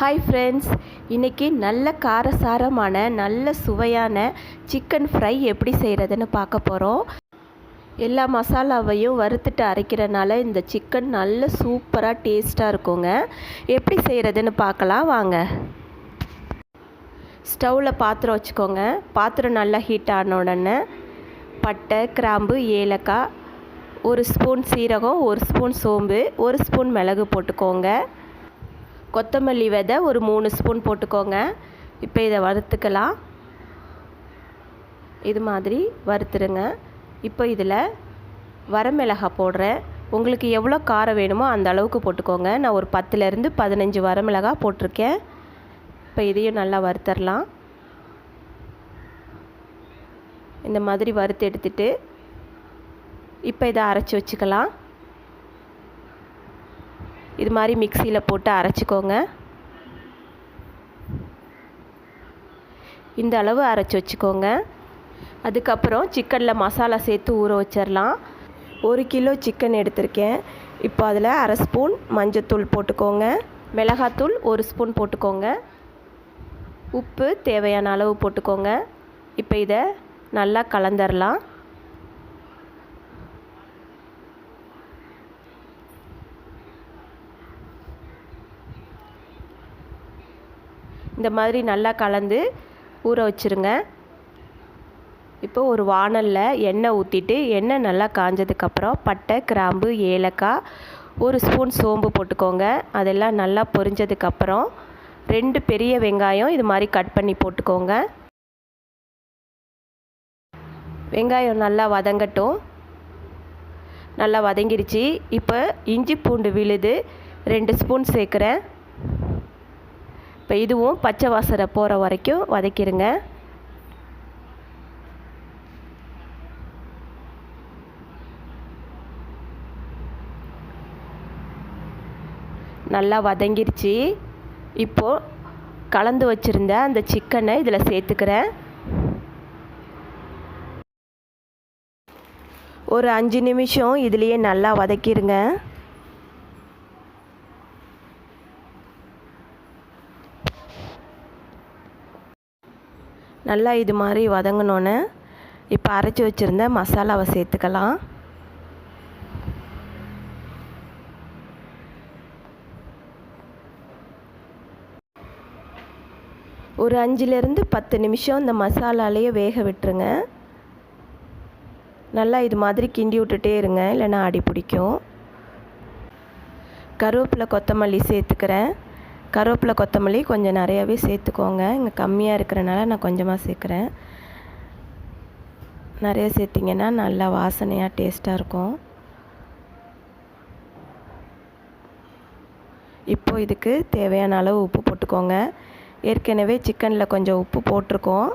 Hi friends இன்றைக்கி நல்ல காரசாரமான நல்ல சுவையான சிக்கன் ஃப்ரை எப்படி செய்கிறதுன்னு பார்க்க போகிறோம் எல்லா மசாலாவையும் வறுத்துட்டு அரைக்கிறனால இந்த சிக்கன் நல்ல சூப்பராக டேஸ்ட்டாக இருக்குங்க. எப்படி செய்கிறதுன்னு பார்க்கலாம் வாங்க. ஸ்டவ்வில் பாத்திரம் வச்சுக்கோங்க. பாத்திரம் நல்லா ஹீட் ஆன உடனே பட்டை கிராம்பு ஏலக்காய் ஒரு ஸ்பூன் சீரகம் ஒரு ஸ்பூன் சோம்பு ஒரு ஸ்பூன் மிளகு போட்டுக்கோங்க. கொத்தமல்லி விதை ஒரு மூணு ஸ்பூன் போட்டுக்கோங்க. இப்போ இதை வறுத்துக்கலாம். இது மாதிரி வறுத்துருங்க. இப்போ இதில் வரமிளகாய் போடுறேன். உங்களுக்கு எவ்வளோ காரம் வேணுமோ அந்த அளவுக்கு போட்டுக்கோங்க. நான் ஒரு பத்துலேருந்து பதினஞ்சு வரமிளகா போட்டிருக்கேன். இப்போ இதையும் நல்லா வறுத்தரலாம். இந்த மாதிரி வறுத்து எடுத்துட்டு இப்போ இதை அரைச்சி வச்சுக்கலாம். இது மாதிரி மிக்சியில் போட்டு அரைச்சிக்கோங்க. இந்த அளவு அரைச்சி வச்சுக்கோங்க. அதுக்கப்புறம் சிக்கனில் மசாலா சேர்த்து ஊற வச்சிடலாம் ஒரு கிலோ சிக்கன் எடுத்திருக்கேன். இப்போ அதில் அரை ஸ்பூன் மஞ்சத்தூள் போட்டுக்கோங்க. மிளகாத்தூள் ஒரு ஸ்பூன் போட்டுக்கோங்க. உப்பு தேவையான அளவு போட்டுக்கோங்க. இப்போ இதை நல்லா கலந்துடலாம் இந்த மாதிரி நல்லா கலந்து ஊற வச்சுருங்க. இப்போ ஒரு வானலில் எண்ணெய் ஊற்றிட்டு எண்ணெய் நல்லா காஞ்சதுக்கப்புறம் பட்டை கிராம்பு ஏலக்காய் ஒரு ஸ்பூன் சோம்பு போட்டுக்கோங்க. அதெல்லாம் நல்லா பொரிஞ்சதுக்கப்புறம் ரெண்டு பெரிய வெங்காயம் இது மாதிரி கட் பண்ணி போட்டுக்கோங்க. வெங்காயம் நல்லா வதங்கட்டும். நல்லா வதங்கிருச்சு. இப்போ இஞ்சி பூண்டு விழுது ரெண்டு ஸ்பூன் சேர்க்குறேன். இப்போ இதுவும் பச்சை வாசனை போகிற வரைக்கும் வதக்கிடுங்க நல்லா வதங்கிருச்சு. இப்போது கலந்து வச்சுருந்த அந்த சிக்கனை இதில் சேர்த்துக்கிறேன். ஒரு அஞ்சு நிமிஷம் இதுலேயே நல்லா வதக்கிடுங்க நல்லா இது மாதிரி வதங்கினோன்னே இப்போ அரைச்சி வச்சுருந்த மசாலாவை சேர்த்துக்கலாம். ஒரு அஞ்சுலேருந்து பத்து நிமிஷம் இந்த மசாலாலேயே வேக விட்டுருங்க. நல்லா இது மாதிரி கிண்டி விட்டுட்டே இருங்க இல்லைன்னா அடி பிடிக்கும். கருவேப்பிலை கொத்தமல்லி சேர்த்துக்கிறேன். கருவேப்பிலை கொத்தமல்லி கொஞ்சம் நிறையாவே சேர்த்துக்கோங்க. இங்கே கம்மியாக இருக்கிறனால நான் கொஞ்சமாக சேர்க்குறேன். நிறைய சேர்த்திங்கன்னா நல்லா வாசனையாக டேஸ்ட்டாக இருக்கும். இப்போது இதுக்கு தேவையான அளவு உப்பு போட்டுக்கோங்க. ஏற்கனவே சிக்கனில் கொஞ்சம் உப்பு போட்டிருக்கோம்.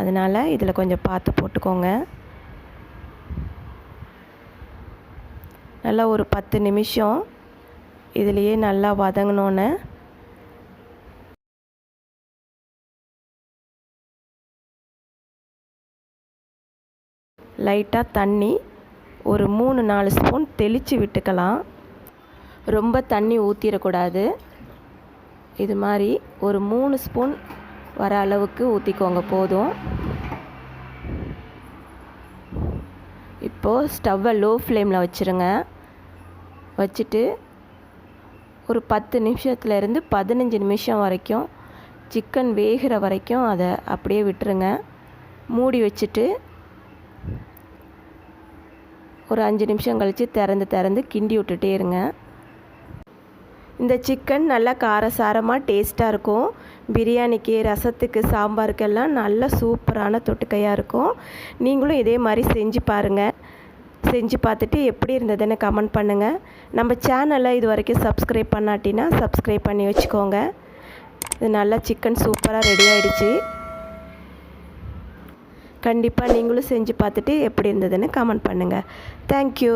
அதனால் இதில் கொஞ்சம் பார்த்து போட்டுக்கோங்க. நல்லா ஒரு பத்து நிமிஷம் இதுலேயே நல்லா வதங்கினோன்னே லைட்டாக தண்ணி ஒரு மூணு நாலு ஸ்பூன் தெளித்து விட்டுக்கலாம். ரொம்ப தண்ணி ஊற்றிடக்கூடாது இது மாதிரி ஒரு மூணு ஸ்பூன் வர அளவுக்கு ஊற்றிக்கோங்க போதும். இப்போது ஸ்டவ்வை லோ ஃப்ளேமில் வச்சுருங்க. வச்சுட்டு ஒரு பத்து நிமிஷத்துலேருந்து பதினஞ்சு நிமிஷம் வரைக்கும் சிக்கன் வேகிற வரைக்கும் அதை அப்படியே விட்டுருங்க. மூடி வச்சுட்டு ஒரு அஞ்சு நிமிஷம் கழித்து திறந்து திறந்து கிண்டி விட்டுட்டே இருங்க. இந்த சிக்கன் நல்லா காரசாரமாக டேஸ்ட்டாக இருக்கும். பிரியாணிக்கு ரசத்துக்கு சாம்பாருக்கெல்லாம் நல்ல சூப்பரான தொட்டுக்கையாக இருக்கும். நீங்களும் இதே மாதிரி செஞ்சு பாருங்கள் செஞ்சு பார்த்துட்டு எப்படி இருந்ததுன்னு கமெண்ட் பண்ணுங்கள் நம்ம சேனலை இது வரைக்கும் சப்ஸ்கிரைப் பண்ணாட்டினா சப்ஸ்கிரைப் பண்ணி வச்சுக்கோங்க. இது நல்லா சிக்கன் சூப்பராக ரெடி ஆகிடுச்சி கண்டிப்பாக நீங்களும் செஞ்சு பார்த்துட்டு எப்படி இருந்ததுன்னு கமெண்ட் பண்ணுங்கள் தேங்க்யூ